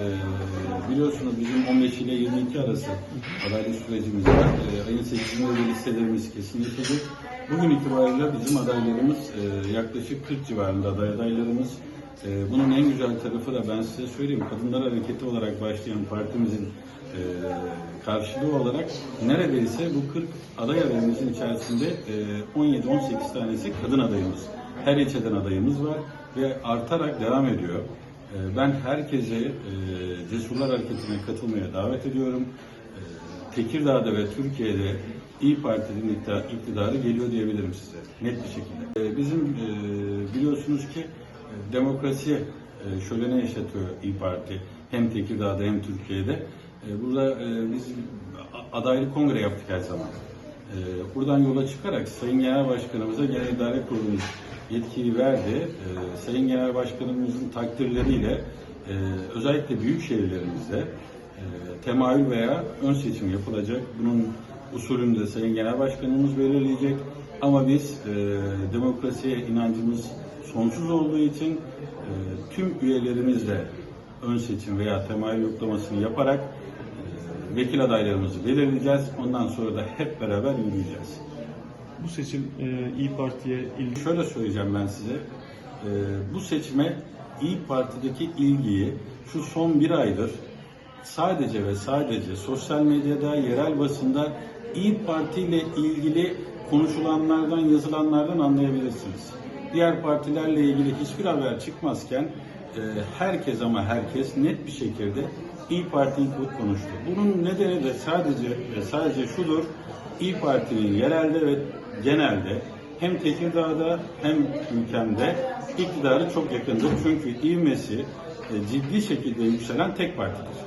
Ee, biliyorsunuz bizim 15 ile 22 arası adaylık sürecimiz var. Ee, ayın 8'inde de listelerimiz kesinleşecek. Bugün itibariyle bizim adaylarımız e, yaklaşık 40 civarında aday adaylarımız. Ee, bunun en güzel tarafı da ben size söyleyeyim. Kadınlar Hareketi olarak başlayan partimizin e, karşılığı olarak neredeyse bu 40 aday adayımızın içerisinde e, 17-18 tanesi kadın adayımız. Her ilçeden adayımız var ve artarak devam ediyor. E, Ben herkese e, Cesurlar Hareketi'ne katılmaya davet ediyorum. E, Tekirdağ'da ve Türkiye'de İyi Parti'nin iktidar- iktidarı geliyor diyebilirim size. Net bir şekilde. E, Bizim e, biliyorsunuz ki e, demokrasi şölene yaşatıyor İyi Parti. Hem Tekirdağ'da hem Türkiye'de. Burada biz a- adaylık kongre yaptık her zaman. Buradan yola çıkarak Sayın Genel Başkanımıza Genel İdare Kurulumuz yetkiyi verdi. E, Sayın Genel Başkanımızın takdirleriyle e, özellikle büyük şehirlerimizde e, temayül veya ön seçim yapılacak. Bunun usulünü de Sayın Genel Başkanımız belirleyecek. Ama biz e, demokrasiye inancımız sonsuz olduğu için e, tüm üyelerimizle ön seçim veya temayül yoklamasını yaparak e, vekil adaylarımızı belirleyeceğiz. Ondan sonra da hep beraber yürüyeceğiz. Bu seçim e, İyi Parti'ye ilgi Şöyle söyleyeceğim ben size. Ee, bu seçime İyi Parti'deki ilgiyi şu son bir aydır sadece ve sadece sosyal medyada, yerel basında İyi Parti ile ilgili konuşulanlardan, yazılanlardan anlayabilirsiniz. Diğer partilerle ilgili hiçbir haber çıkmazken e, herkes ama herkes net bir şekilde İyi Parti'yi konuştu. Bunun nedeni de sadece ve sadece şudur. İyi Parti'nin yerelde ve genelde hem Tekirdağ'da hem ülkemde iktidarı çok yakındır. Çünkü ivmesi e, ciddi şekilde yükselen tek partidir.